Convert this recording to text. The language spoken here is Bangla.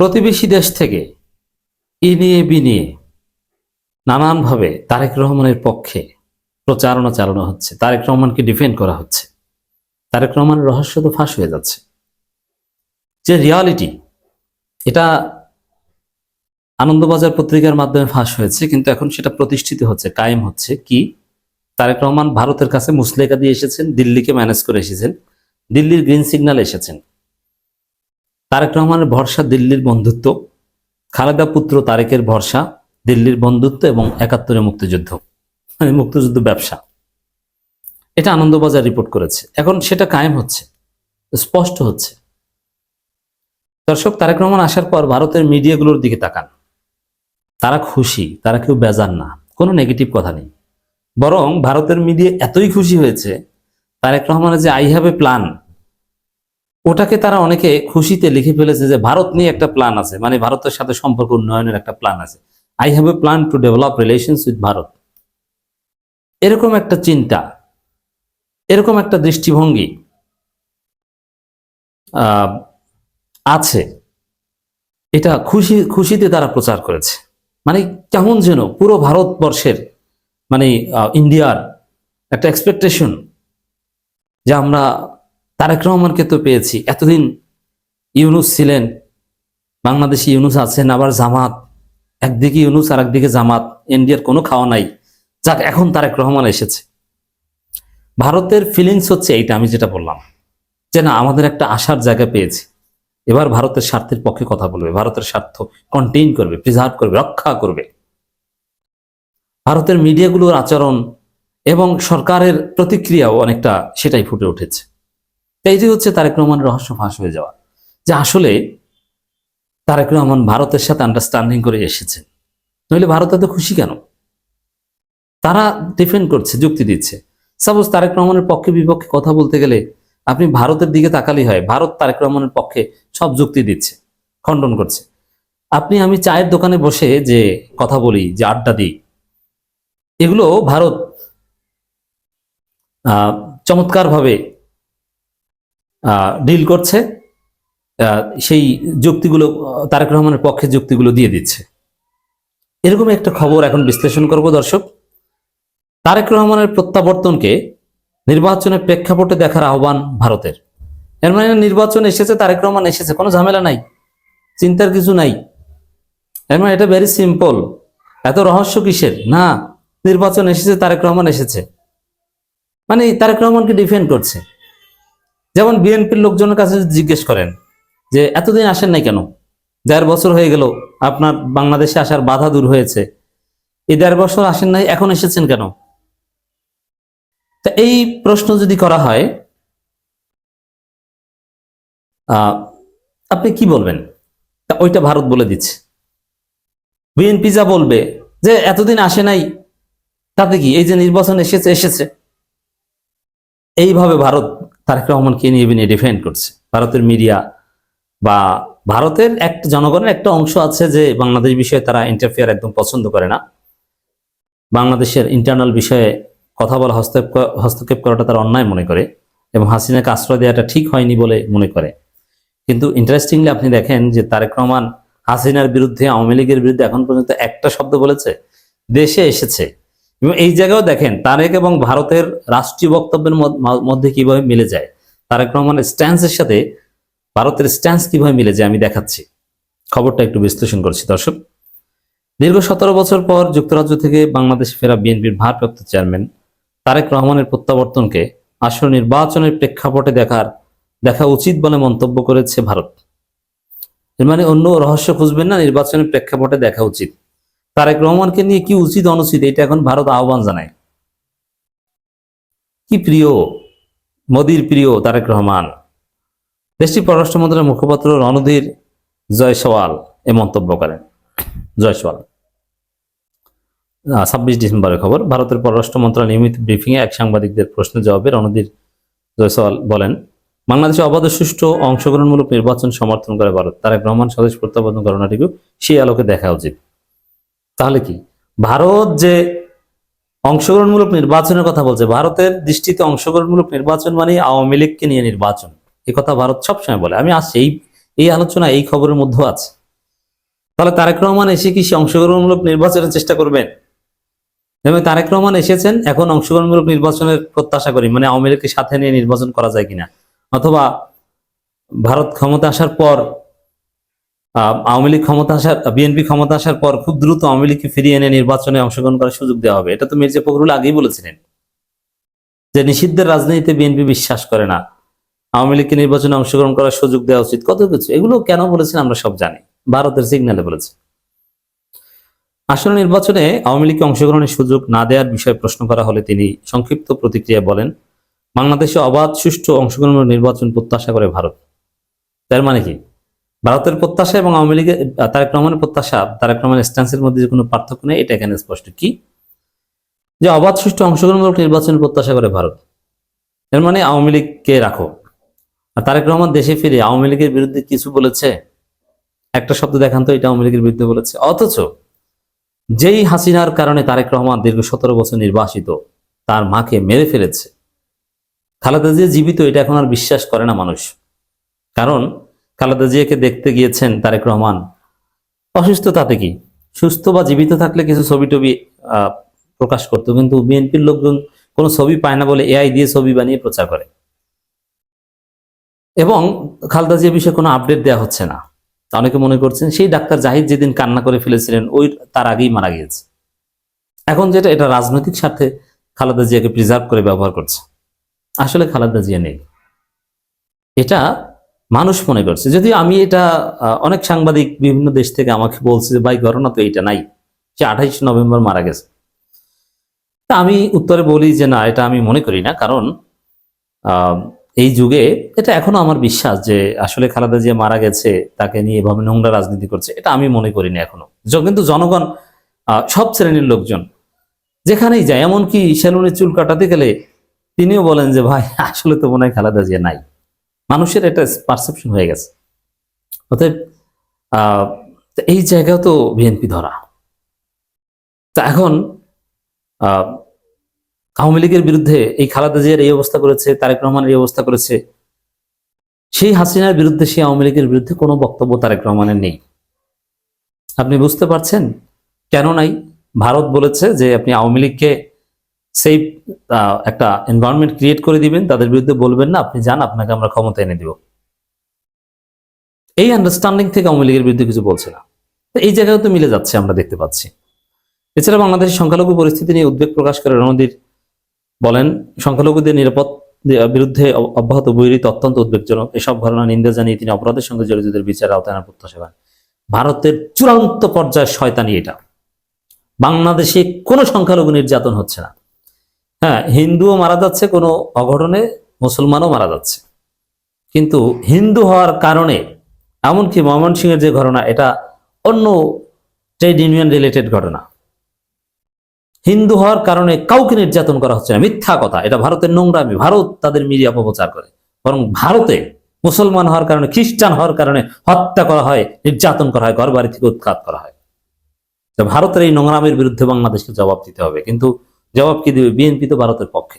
প্রতিবেশী দেশ থেকে ই নিয়ে, বি নিয়ে নানানভাবে তারেক রহমানের পক্ষে প্রচারণা চালানো হচ্ছে। তারেক রহমানকে ডিফেন্ড করা হচ্ছে। তারেক রহমানের রহস্য তো ফাঁস হয়ে যাচ্ছে। যে রিয়ালিটি এটা আনন্দবাজার পত্রিকার মাধ্যমে ফাঁস হয়েছে, কিন্তু এখন সেটা প্রতিষ্ঠিত হচ্ছে, কায়েম হচ্ছে। কি? তারেক রহমান ভারতের কাছে মুসলেকা দিয়ে এসেছেন, দিল্লিকে ম্যানেজ করে এসেছেন, দিল্লির গ্রিন সিগন্যাল এসেছেন। তারেক রহমানের ভরসা দিল্লির বন্ধুত্ব, খালেদা পুত্র তারেকের ভরসা, দিল্লির বন্ধুত্ব এবং একাত্তরের মুক্তিযুদ্ধ। মানে মুক্তিযুদ্ধ ব্যবসা। এটা আনন্দবাজার রিপোর্ট করেছে। এখন সেটা কায়েম হচ্ছে, স্পষ্ট হচ্ছে। দর্শক, তারেক রহমান আসার পর ভারতের মিডিয়াগুলোর দিকে তাকান। তারা খুশি, তারা কেউ বেজান না, কোনো নেগেটিভ কথা নেই। বরং ভারতের মিডিয়া এতই খুশি হয়েছে, তারেক রহমানের যে আই হ্যাভ এ প্ল্যান ওটাকে তারা অনেকে খুশিতে লিখে ফেলেছে যে ভারত নিয়ে একটা প্ল্যান আছে মানে ভারতের সাথে সম্পর্ক উন্নয়নের একটা প্ল্যান আছে। I have a plan to develop relations with Bharat. এরকম একটা চিন্তা, এরকম একটা দৃষ্টিভঙ্গি আছে। এটা খুশি, খুশিতে তারা প্রচার করেছে। মানে কেমন যেন পুরো ভারতবর্ষের মানে ইন্ডিয়ার একটা এক্সপেকটেশন যে আমরা তারেক রহমানকে তো পেয়েছি। এতদিন ইউনুস ছিলেন, বাংলাদেশি ইউনুস আছেন, আবার জামাত, একদিকে ইউনুস আর একদিকে জামাত ইন্ডিয়ার কোনো খাওয়া নাই। যাক, এখন তারেক রহমান এসেছে। ভারতের ফিলিংস হচ্ছে এইটা, আমি যেটা বললাম, যে না, আমাদের একটা আশার জায়গা পেয়েছি। এবার ভারতের স্বার্থের পক্ষে কথা বলবে, ভারতের স্বার্থ কন্টেইন করবে প্রিজার্ভ করবে, রক্ষা করবে। ভারতের মিডিয়াগুলোর আচরণ এবং সরকারের প্রতিক্রিয়াও অনেকটা সেটাই ফুটে উঠেছে। তো এইটি হচ্ছে তারেক রহমানের রহস্য ফাঁস হয়ে যাওয়া। যে আসলে তারেক রহমান ভারতের সাথে আন্ডারস্ট্যান্ডিং করে এসেছে। নইলে ভারত এত খুশি কেন? তারা ডিফেন্ড করছে, যুক্তি দিচ্ছে। সাপোজ তারেক রহমানের পক্ষে বিপক্ষে কথা বলতে গেলে আপনি ভারতের দিকে তাকালি হয়, ভারত তারেক রহমানের পক্ষে সব যুক্তি দিচ্ছে, খণ্ডন করছে। আপনি আমি চায়ের দোকানে বসে যে কথা বলি, যে আড্ডা দিই, এগুলো ভারত চমৎকারভাবে ডিল করছে সেই যুক্তিগুলো, তারেক রহমানের পক্ষে যুক্তিগুলো দিয়ে দিচ্ছে। এরকম একটা খবর এখন বিশ্লেষণ করব দর্শক। তারেক রহমানের প্রত্যাবর্তনকে নির্বাচনের প্রেক্ষাপটে দেখার আহ্বান ভারতের। এর মানে নির্বাচন এসেছে, তারেক রহমান এসেছে, কোনো ঝামেলা নাই, চিন্তার কিছু নাই। এর মানে এটা ভেরি সিম্পল এত রহস্য কিসের? না, নির্বাচন এসেছে, তারেক রহমান এসেছে। মানে তারেক রহমানকে ডিফেন্ড করছে। যেমন বিএনপির লোকজনের কাছে জিজ্ঞেস করেন যে, এতদিন আসেন নাই কেন? দেড় বছর হয়ে গেল, আপনার বাংলাদেশে আসার বাধা দূর হয়েছে। এই দেড় বছর আসেন নাই, এখন এসেছেন কেন? তা এই প্রশ্ন যদি করা হয় আপনি কি বলবেন? তা ওইটা ভারত বলে দিচ্ছে। বিএনপি যা বলবে, যে, এতদিন আসে নাই, তাতে কি? এই যে নির্বাচন এসেছে এসেছে। এইভাবে ভারত তারেক রহমানকে নিয়ে নিয়ে ডিফেন্ড করছে। ভারতের মিডিয়া বা ভারতের একটা জনগণের একটা অংশ আছে যে বাংলাদেশ বিষয়ে তারা ইন্টারফেয়ার একদম পছন্দ করে না। বাংলাদেশের ইন্টারনাল বিষয়ে কথা বলা হস্তক্ষেপ হস্তক্ষেপ করাটা তারা অন্যায় মনে করে এবং হাসিনাকে আশ্রয় দেওয়াটা ঠিক হয়নি বলে মনে করে। কিন্তু ইন্টারেস্টিংলি আপনি দেখেন যে তারেক রহমান হাসিনার বিরুদ্ধে, আওয়ামী লীগের বিরুদ্ধে এখন পর্যন্ত একটা শব্দ বলেছে, দেশে এসেছে। এবং এই জায়গাও দেখেন, তারেক এবং ভারতের রাষ্ট্রীয় বক্তব্যের মধ্যে কীভাবে মিলে যায়। তারেক রহমানের স্ট্যান্সের সাথে ভারতের স্ট্যান্স কীভাবে মিলে যায় আমি দেখাচ্ছি। খবরটা একটু বিশ্লেষণ করছি, দর্শক। দীর্ঘ সতেরো বছর পর যুক্তরাজ্য থেকে বাংলাদেশ ফেরা বিএনপির ভারপ্রাপ্ত চেয়ারম্যান তারেক রহমানের প্রত্যাবর্তনকে আসল নির্বাচনের প্রেক্ষাপটে দেখার, দেখা উচিত বলে মন্তব্য করেছে ভারত। মানে অন্য রহস্য খুঁজবেন না, নির্বাচনের প্রেক্ষাপটে দেখা উচিত। তারেক রহমানকে নিয়ে কি উচিত অনুচিত, এটা এখন ভারত আহ্বান জানায়। কি প্রিয়, মোদির প্রিয় তারেক রহমান? দেশটির পররাষ্ট্র মুখপাত্র রণধীর জয়সওয়াল এ মন্তব্য করেন। জয়সওয়াল। ছাব্বিশ ডিসেম্বরের খবর, ভারতের পররাষ্ট্র মন্ত্রণালয় নিয়মিত ব্রিফিংয়ে এক সাংবাদিকদের প্রশ্নের জবাবে রণধীর জয়সওয়াল বলেন, বাংলাদেশে অবাধ সুষ্ঠু অংশগ্রহণমূলক নির্বাচন সমর্থন করে ভারত। তারেক রহমান স্বদেশ প্রত্যাবর্তন ঘটনাটিকেও সেই আলোকে দেখা উচিত। তাহলে কি? ভারত যে অংশগ্রহণমূলক নির্বাচনের কথা বলছে, ভারতের দৃষ্টিতে অংশগ্রহণমূলক নির্বাচন মানে আওয়ামী লীগকে নিয়ে নির্বাচন। এ কথা ভারত সবসময় বলে। আমি আসছি, এই এই আলোচনা এই খবরের মধ্যেও আছে। তাহলে তারেক রহমান এসে কি সে অংশগ্রহণমূলক নির্বাচনের চেষ্টা করবেন? এবং তারেক রহমান এসেছেন, এখন অংশগ্রহণমূলক নির্বাচনের প্রত্যাশা করি মানে আওয়ামী লীগকে সাথে নিয়ে নির্বাচন করা যায় কিনা? অথবা ভারত ক্ষমতা আসার পর আওয়ামী লীগ ক্ষমতা আসার, বিএনপি ক্ষমতা আসার পর খুব দ্রুত আওয়ামী লীগকে ফিরিয়ে এনে নির্বাচনে অংশগ্রহণ করার সুযোগ দেওয়া হবে। এটা তো মির্জা ফখরুল আগেই বলেছিলেন যে নিষিদ্ধের রাজনীতিতে বিএনপি বিশ্বাস করে না। আওয়ামী লীগকে নির্বাচনে অংশগ্রহণ করার সুযোগ দেওয়া উচিত। কত কিছু। এগুলো কেন বলেছেন আমরা সব জানি। ভারতের সিগন্যালে বলেছে। আসলে নির্বাচনে আওয়ামী লীগকে অংশগ্রহণের সুযোগ না দেওয়ার বিষয়ে প্রশ্ন করা হলে তিনি সংক্ষিপ্ত প্রতিক্রিয়া বলেন, বাংলাদেশে অবাধ সুষ্ঠু অংশগ্রহণ নির্বাচন প্রত্যাশা করে ভারত। তার মানে কি? ভারতের প্রত্যাশা এবং আওয়ামী লীগের তারেক রহমানের প্রত্যাশা, তারেক রহমানের স্ট্যান্সের মধ্যে যে কোনো পার্থক্য নেই, এটা এখানে স্পষ্ট কি? যে অবাধ সুষ্ঠু অংশগ্রহণমূলক নির্বাচন প্রত্যাশা করে ভারত। এর মানে আওয়ামী লীগকে রাখো। আর তারেক রহমান দেশে ফিরে আওয়ামী লীগের বিরুদ্ধে কিছু বলেছে? একটা শব্দ দেখান তো, এটা আওয়ামী লীগের বিরুদ্ধে বলেছে। অথচ যেই হাসিনার কারণে তারেক রহমান দীর্ঘ সতেরো বছর নির্বাসিত, তার মাকে মেরে ফেলেছে। খালেদা জিয়া জীবিত, এটা এখন আর বিশ্বাস করে না মানুষ। কারণ খালেদা জিয়াকে দেখতে গিয়েছেন তারেক রহমান। অসুস্থ তাতে কি? সুস্থ বা জীবিত থাকলে কিছু ছবি টবি প্রকাশ করতো, কিন্তু বিএনপির লোকজন কোনো ছবি পায় না বলে এআই দিয়ে ছবি বানিয়ে প্রচার করে। এবং খালেদা জিয়া বিষয়ে কোনো আপডেট দেওয়া হচ্ছে না। অনেকে মনে করছেন, সেই ডাক্তার জাহিদ যেদিন কান্না করে ফেলেছিলেন, ওই তার আগেই মারা গিয়েছে। এখন যেটা, এটা রাজনৈতিক স্বার্থে খালেদা জিয়াকে প্রিজার্ভ করে ব্যবহার করছে। আসলে খালেদা জিয়া নেই। এটা মানুষ মনে করছে। যদিও আমি এটা অনেক সাংবাদিক বিভিন্ন দেশ থেকে আমাকে বলছে যে, ভাই ঘটনা তো এইটা নাই। সে আঠাইশ নভেম্বর মারা গেছে। তা আমি উত্তরে বলি যে, না, এটা আমি মনে করি না। কারণ এই যুগে এটা এখনও আমার বিশ্বাস যে, আসলে খালেদা জিয়া মারা গেছে, তাকে নিয়ে এভাবে নোংরা রাজনীতি করছে। এটা আমি মনে করি না এখনও কিন্তু জনগণ সব শ্রেণির লোকজন যেখানেই যায়, এমনকি সেলুনে চুল কাটাতে গেলে তিনিও বলেন যে, ভাই, আসলে তো মনে হয় খালেদা জিয়া নাই। মানুষের একটা পারসেপশন হয়ে গেছে। অতএব এই জায়গাও তো বিএনপি ধরা। তা এখন আওয়ামী লীগের বিরুদ্ধে এই খালেদা জিয়ার এই অবস্থা করেছে, তারেক রহমানের এই অবস্থা করেছে, সেই হাসিনার বিরুদ্ধে, সেই আওয়ামী লীগের বিরুদ্ধে কোনো বক্তব্য তারেক রহমানের নেই। আপনি বুঝতে পারছেন? কেন নাই? ভারত বলেছে যে আপনি আওয়ামী লীগকে সেই একটা এনভায়রনমেন্ট ক্রিয়েট করে দিবেন। তাদের বিরুদ্ধে বলবেন না, আপনি যান, আপনাকে আমরা ক্ষমতা এনে দিব। এই আন্ডারস্ট্যান্ডিং থেকে আওয়ামী লীগের বিরুদ্ধে কিছু বলছে না। তো এই জায়গায় তো মিলে যাচ্ছে, আমরা দেখতে পাচ্ছি। এছাড়া বাংলাদেশের সংখ্যালঘু পরিস্থিতি নিয়ে উদ্বেগ প্রকাশ করে রণদীর বলেন, সংখ্যালঘুদের নিরাপদ বিরুদ্ধে অব্যাহত বৈরিত অত্যন্ত উদ্বেগজনক। এসব ঘটনা নিন্দা জানিয়ে তিনি অপরাধের সঙ্গে জড়িতদের বিচার আওতায় প্রত্যাশা করেন। ভারতের চূড়ান্ত পর্যায়ে শয়তানি এটা। বাংলাদেশে কোনো সংখ্যালঘু নির্যাতন হচ্ছে না। হ্যাঁ হিন্দুও মারা যাচ্ছে, কোনো অঘটনে মুসলমানও মারা যাচ্ছে। কিন্তু হিন্দু হওয়ার কারণে, এমনকি ময়মনসিংহের যে ঘটনা, এটা অন্য ট্রেড ইউনিয়ন রিলেটেড ঘটনা। হিন্দু হওয়ার কারণে কাউকে নির্যাতন করা হচ্ছে না। মিথ্যা কথা, এটা ভারতের নোংরামি, ভারত তাদের মিডিয়া অপপ্রচার করে। বরং ভারতে মুসলমান হওয়ার কারণে, খ্রিস্টান হওয়ার কারণে হত্যা করা হয়, নির্যাতন করা হয় ঘর বাড়ি থেকে উৎখাত করা হয়। ভারতের এই নোংরামের বিরুদ্ধে বাংলাদেশকে জবাব দিতে হবে। কিন্তু জবাব কি দিবে? বিএনপি তো ভারতের পক্ষে।